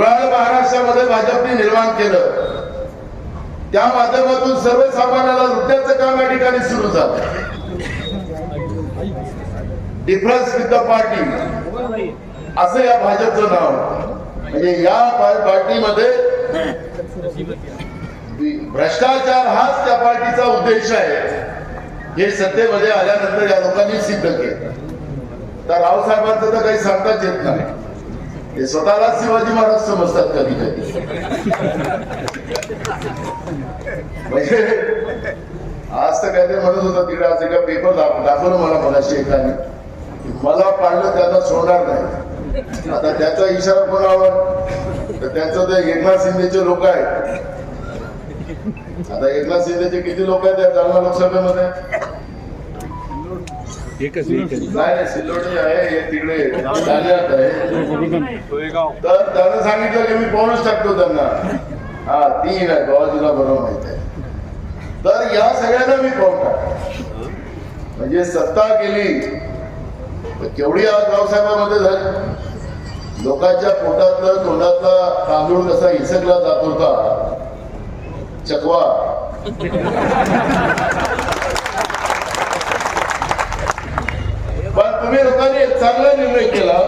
कुराळ महाराष्ट्रामध्ये भाजपने निर्माण केलं. त्या माध्यमातून सर्वसामान्याला लुटण्याचं काम या ठिकाणी सुरू झालं. Difference with the party. असं या भाजपचं नाव. म्हणजे या पार्टीमध्ये भ्रष्टाचार हाच त्या पार्टीचा उद्देश आहे. हे सत्तेमध्ये आल्यानंतर या लोकांनी सिद्ध केलं. तर रावसाहेबांचं तर काही सांगताच येत नाही. ते स्वतःला शिवाजी महाराज समजतात कधी कधी म्हणजे आज तर काय ते म्हणत होता तिकडे आज एका पेपर दाखवलं मला मनाशी एकाने. मला पाळलं त्यांना सोडणार नाही. आता त्याचा इशारा कोणावर? तर त्यांचं ते एकनाथ शिंदेचे लोक आहेत. आता एकनाथ शिंदेचे किती लोक आहेत त्या जालना लोकसभेमध्ये? एकच एकच नाही आहे हे तिकडे ठाण्यात आहे तर त्यानं सांगितलं की मी पाहूनच टाकतो त्यांना. हा तीन आहे बाबाजीला बरोबर माहीत आहे. तर या सगळ्यांना मी पाहून टाकतो. म्हणजे सत्ता केली. तर केवढी आज गावसाहेबांमध्ये झाली. लोकांच्या पोटातलं तोंडातला तांदूळ कसा हिसकला जात होता. चकवा. तुम्ही लोकांनी चांगला निर्णय केला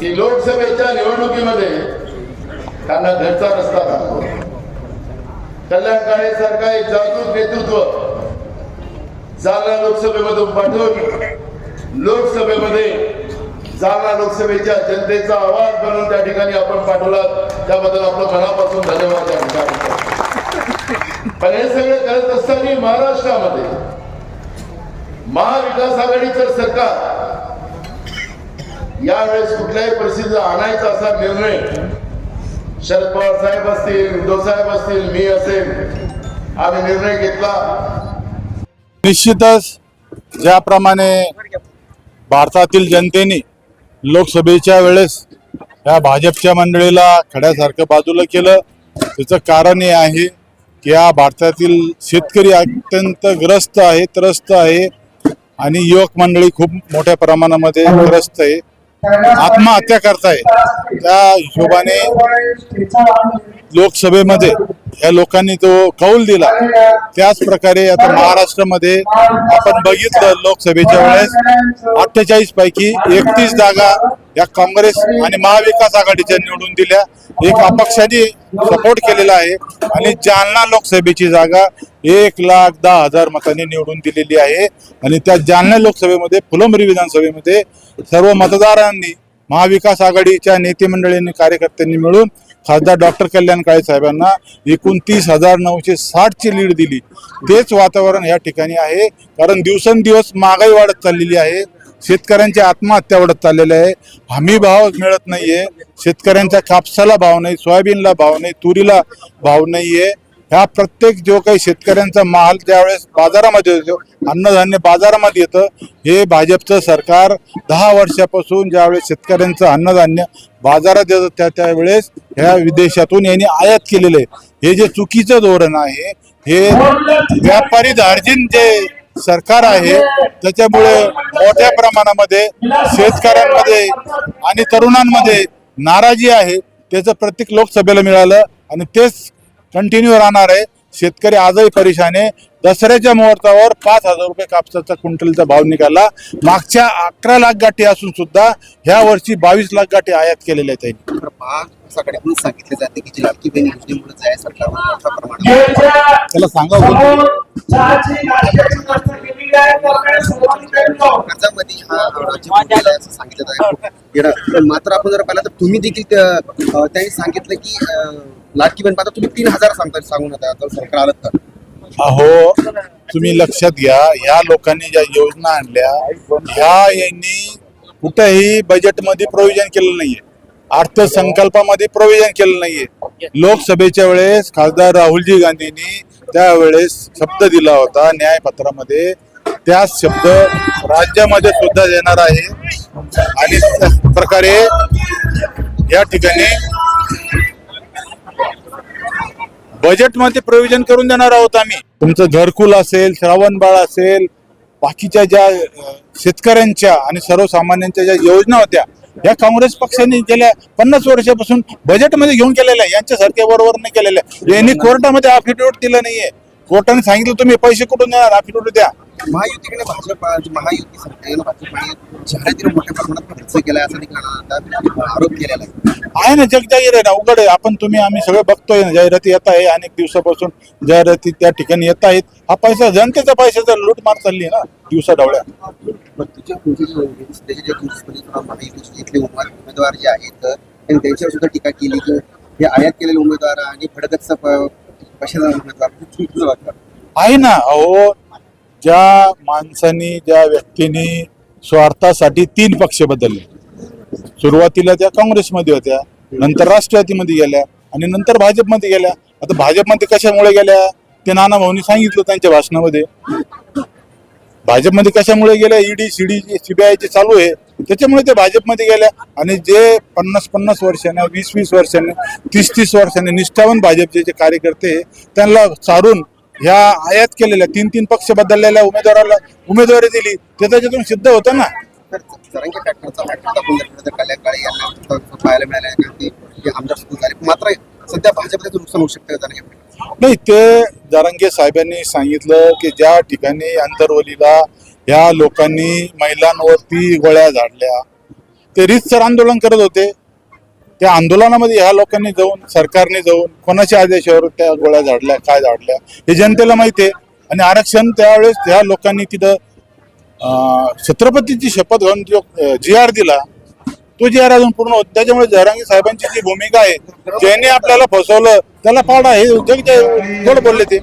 की लोकसभेच्या निवडणुकीमध्ये त्यांना घरचा रस्ता दाखव. कल्याण काळे सारखा एक जागरूक नेतृत्व जालना लोकसभेमधून पाठवून लोकसभेमध्ये जालना लोकसभेच्या जनतेचा आवाज बनवून त्या ठिकाणी आपण पाठवला त्याबद्दल आपलं मनापासून धन्यवाद त्या ठिकाणी. पण हे सगळं करत असताना महाराष्ट्रामध्ये महाविकास आघाडीचं सरकार यावेळेस कुठल्याही परिस्थितीत आणायचा असा निर्णय शरद पवार साहेब असतील उद्धव साहेब असतील मी असेल आम्ही निर्णय घेतला. निश्चितच ज्याप्रमाणे भारतातील जनतेने लोकसभेच्या वेळेस या भाजपच्या मंडळीला खड्यासारखं बाजूला केलं त्याचं कारण हे आहे की या भारतातील शेतकरी अत्यंत ग्रस्त आहे त्रस्त आहे. आणि युवक मंडळी खूप मोठ्या प्रमाणामध्ये ग्रस्त आहे. आत्महत्या करताय. त्या हिशोबाने लोकसभेमध्ये या लोकांनी तो कौल दिला. त्याच प्रकारे आता महाराष्ट्रामध्ये आपण बघितलं लोकसभेच्या वेळेस अठ्ठेचाळीस पैकी एकतीस जागा या काँग्रेस आणि महाविकास आघाडीच्या निवडून दिल्या. एक अपक्षाने सपोर्ट केलेला आहे. आणि जालना लोकसभेची जागा एक लाख दहा हजार मतांनी निवडून दिलेली आहे. आणि त्या जालना लोकसभेमध्ये फुलंबरी विधानसभेमध्ये सर्व मतदारांनी महाविकास आघाडीच्या नेतेमंडळींनी कार्यकर्त्यांनी मिळून खासदार डॉक्टर कल्याण काळे साहेबांना एकोणतीस हजार नऊशे साठची लीड दिली. तेच वातावरण या ठिकाणी आहे. कारण दिवसेंदिवस महागाई वाढत चाललेली आहे. शेतकऱ्यांची आत्महत्या वाढत चाललेल्या आहे. हमी भाव मिळत नाहीये. शेतकऱ्यांच्या कापसाला भाव नाही सोयाबीनला भाव नाही तुरीला भाव नाहीये. ह्या प्रत्येक जो काही शेतकऱ्यांचा माल ज्यावेळेस बाजारामध्ये येतो अन्नधान्य बाजारामध्ये येतं हे भाजपचं सरकार दहा वर्षापासून ज्यावेळेस शेतकऱ्यांचं अन्नधान्य बाजारात येतं त्या त्यावेळेस ह्या विदेशातून यांनी आयात केलेलं आहे. हे जे चुकीचं धोरण आहे हे व्यापारी धार्जिन जे सरकार आहे त्याच्यामुळे मोठ्या प्रमाणामध्ये शेतकऱ्यांमध्ये आणि तरुणांमध्ये नाराजी आहे त्याचं प्रत्येक लोकसभेला मिळालं आणि तेच कंटिन्यू राहणार आहे. शेतकरी आजही परेशान आहे. दसऱ्याच्या मुहूर्तावर पाच हजार रुपये कापसाचा क्विंटलचा भाव निघाला. मागच्या अकरा लाख गाठी असून सुद्धा ह्या वर्षी बावीस लाख गाठी आयात केलेल्या आहेत सांगितले जाते की जी लाडकी बहीण योजनेमुळे जे आहे सरकारवर मोठ्या प्रमाणात त्याला सांगा कोणी? कर्जामध्ये हा राज्य बुडलेला आहे असं सांगितलं मात्र आपण जर पाहिलं तर तुम्ही देखील त्या- अं, त्यांनी सांगितलं की अं, लाडकी बहीण आता तुम्ही तीन हजार सांगता सांगून आता जर सरकार आलं तर. अहो तुम्ही लक्षात घ्या या लोकांनी ज्या योजना आणल्या ह्या यांनी कुठेही बजेटमध्ये प्रोव्हिजन केलं नाहीये. अर्थसंकल्पामध्ये प्रोव्हिजन केलं नाहीये. लोकसभेच्या वेळेस खासदार राहुलजी गांधींनी त्यावेळेस शब्द दिला होता न्यायपत्रामध्ये. त्या शब्द राज्यामध्ये सुद्धा देणार आहे. आणि प्रकारे या ठिकाणी बजेटमध्ये प्रोव्हिजन करून देणार आहोत आम्ही. तुमचं घरकुल असेल श्रावणबाळ असेल बाकीच्या ज्या शेतकऱ्यांच्या आणि सर्वसामान्यांच्या ज्या योजना होत्या या काँग्रेस पक्षाने गेल्या पन्नास वर्षापासून बजेटमध्ये घेऊन केलेल्या यांच्यासारख्या बरोबर नाही केलेल्या यांनी कोर्टामध्ये अफिडेविट दिलं नाहीये. कोर्टाने सांगितलं तुम्ही पैसे कुठून देणार? अफिडेविट द्या? महायुतीकडे भाजप महायुती सरकारनं भाजपने मोठ्या प्रमाणात खर्च केलाय असा आरोप केलेला आहे. आहे ना जग जाहीर आहे ना उघड आहे. आपण तुम्ही आम्ही सगळं बघतोय ना जाहिराती येत आहे. अनेक दिवसापासून जाहिराती त्या ठिकाणी येत आहेत. हा पैसा जनतेचा पैशाचा लूटमार चालली आहे ना दिवसा इथले उमेदवार जे आहेत त्यांच्यावर सुद्धा टीका केली की हे आयात केलेले उमेदवार आणि भडकतचा आहे ना अहो ज्या माणसानी ज्या व्यक्तीने स्वार्थासाठी तीन पक्ष बदलले. सुरुवातीला त्या काँग्रेसमध्ये होत्या नंतर राष्ट्रवादीमध्ये गेल्या आणि नंतर भाजपमध्ये गेल्या. आता भाजपमध्ये कशामुळे गेल्या? ते नाना भाऊनी सांगितलं त्यांच्या भाषणामध्ये. भाजपमध्ये कशामुळे गेल्या? ईडी सीडी सीबीआयचे चालू आहे. त्याच्यामुळे ते भाजपमध्ये गेल्या आणि जे पन्नास पन्नास वर्षाने वीस वीस वर्षाने तीस तीस वर्षाने निष्ठावान भाजपचे जे कार्यकर्ते त्यांना चारून ह्या आयात केलेल्या तीन तीन पक्ष बदललेल्या उमेदवाराला उमेदवारी दिली ते त्याच्यातून सिद्ध होतं ना. मात्र सध्या भाजपचं नुकसान होऊ शकतं नाही ते जरांगे साहेबांनी सांगितलं की ज्या ठिकाणी अंतरवलीला ह्या लोकांनी महिलांवरती गोळ्या झाडल्या. ते रीतसर आंदोलन करत होते. त्या आंदोलनामध्ये ह्या लोकांनी जाऊन सरकारने जाऊन कोणाच्या आदेशावर त्या गोळ्या झाडल्या काय झाडल्या हे जनतेला माहिती आहे. आणि आरक्षण त्यावेळेस त्या लोकांनी तिथं छत्रपतीची शपथ घेऊन जो जी आर दिला तो जी अजून पूर्ण होत. त्याच्यामुळे जरांगी साहेबांची जी भूमिका आहे ज्यांनी आपल्याला फसवलं त्याला पाडा. हे जग थोडं बोलले ते?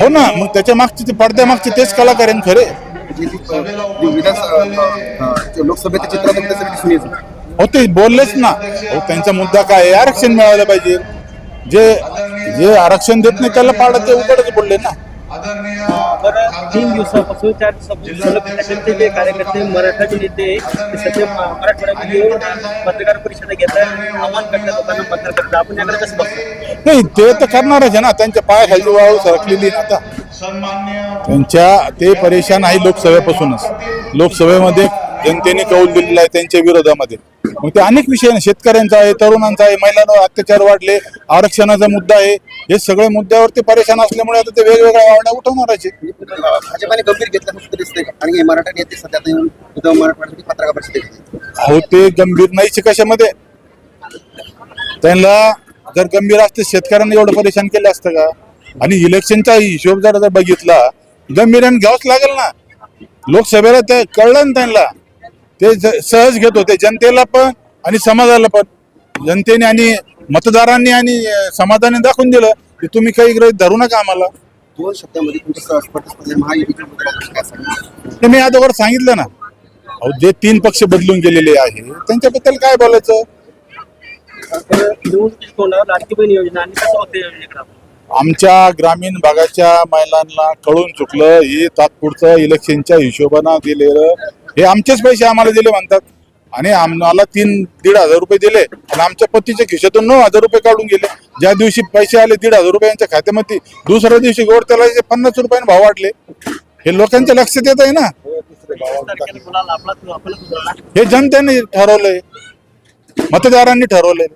हो ना मग त्याच्या मागचे ते पडद्या मागचे तेच कलाकार आहे खरे. हो ते बोललेच ना. हो त्यांचा मुद्दा काय आहे? आरक्षण मिळालं पाहिजे. जे जे आरक्षण देत नाही त्याला पाडा ते उघडच बोलले ना. तीन दिवसापासून चार दिवसापासून जे कार्यकर्ते मराठाचे नेते ते सध्या म- मराठवाड्यामध्ये येऊन पत्रकार परिषदा घेतात आव्हान करतात लोकांना मतदान करतात आपण याकडे कसं बघतो नाही ते तर करणारच आहे ना. त्यांच्या पायाखाली वाळू सरकलेली ना आता. त्यांच्या ते परेशान आहे लोकसभेपासूनच. लोकसभेमध्ये जनतेने कौल दिलेला आहे त्यांच्या विरोधामध्ये. मग ते अनेक विषय शेतकऱ्यांचा आहे तरुणांचा आहे महिलांवर अत्याचार वाढले आरक्षणाचा मुद्दा आहे. हे सगळे मुद्द्यावर ते परेशान असल्यामुळे आता ते वेगवेगळ्या वावड्या उठवणारच आहे. भाजपाने गंभीर घेतलं सुद्धा दिसतंय का? आणि मराठा नेते सध्या आता येऊन उद्धव मराठवाड्यासाठी पत्रकार परिषद घेतात. अहो ते गंभीर नाहीच कशामध्ये त्यांना जर गंभीर असते शेतकऱ्यांना एवढं परेशान केलं असतं का आणि इलेक्शनचा हिशोब जर जर बघितला गंभीर्याने घ्यावंच लागेल ना लोकसभेला ते कळलं ना त्यांना ते सहज घेत होते जनतेला पण आणि समाजाला पण जनतेने आणि मतदारांनी आणि समाजाने दाखवून दिलं की तुम्ही काही गृहित धरू नका आम्हाला. दोन शब्दामध्ये तुमच्या मी अगोदर सांगितलं ना. अहो जे तीन पक्ष बदलून गेलेले आहे त्यांच्याबद्दल काय बोलायचं? आमच्या ग्रामीण भागाच्या महिलांना कळून चुकलं हे तात्पुरतं इलेक्शनच्या हिशोबानं दिलेलं हे आमचेच पैसे आम्हाला दिले म्हणतात. आणि आम्हाला तीन दीड हजार रुपये दिले. आणि आमच्या पतीच्या खिशातून नऊ हजार रुपये काढून गेले. ज्या दिवशी पैसे आले दीड हजार रुपये यांच्या खात्यामध्ये दुसऱ्या दिवशी गोड त्याला पन्नास रुपयाने भाव वाढले. हे लोकांच्या लक्षात येत आहे ना? हे जनतेने ठरवलंय मतदारांनी ठरवलंय.